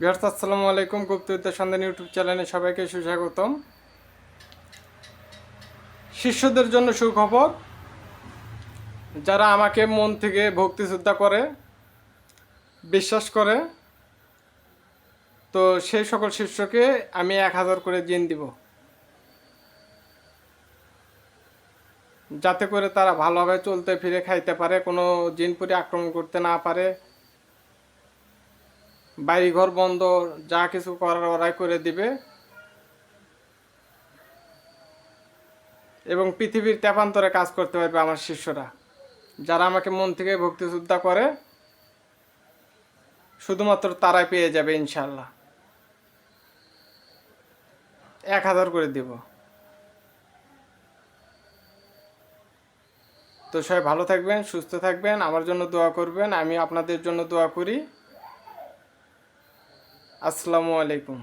বিহার্স আসসালামু আলাইকুম। গুপ্তবিদ্যা সন্ধান ইউটিউব চ্যানেলে সবাইকে সুস্বাগতম। শিষ্যদের জন্য সুখবর, যারা আমাকে মন থেকে ভক্তি শ্রদ্ধা করে, বিশ্বাস করে, তো সেই সকল শিষ্যকে আমি এক হাজার করে জিন দিব। যাতে করে তারা ভালোভাবে চলতে, ফিরে খাইতে পারে, কোনো জিনপুরি আক্রমণ করতে না পারে। বাড়িঘর বন্ধ, যা কিছু করার ওরাই করে দিবে। এবং পৃথিবীর তেপান্তরে কাজ করতে পারবে আমার শিষ্যরা। যারা আমাকে মন থেকে ভক্তি শ্রদ্ধা করে, শুধুমাত্র তারাই পেয়ে যাবে ইনশাল্লাহ এক হাজার করে দিব। তো সবাই ভালো থাকবেন, সুস্থ থাকবেন, আমার জন্য দোয়া করবেন, আমি আপনাদের জন্য দোয়া করি। আসসালামু আলাইকুম।